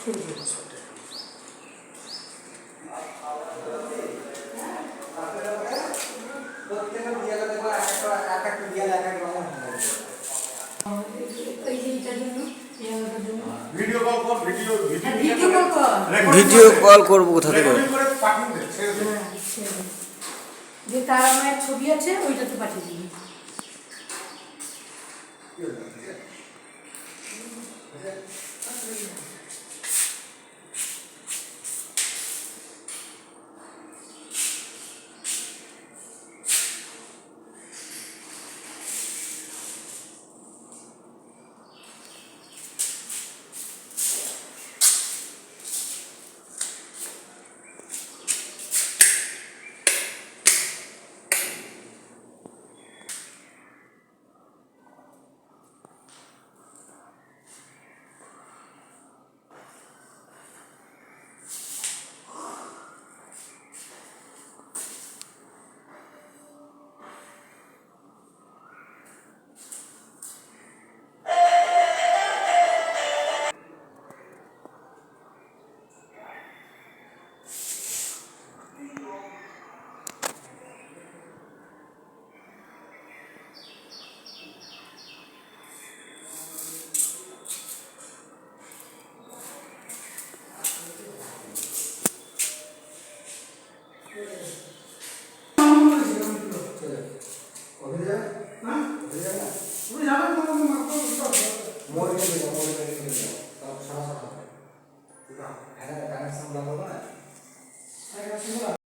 যে video call কর video হ্যাঁ, ভিডিও কল কর ভিডিও কল করব কোথা থেকে? রেকর্ডিং করে পাঠিয়ে দে ছেড়ে দে মোড়ে যাবে মোড়ে যাবে সারা সারা হ্যাঁ কানেকশন লাগাবো না?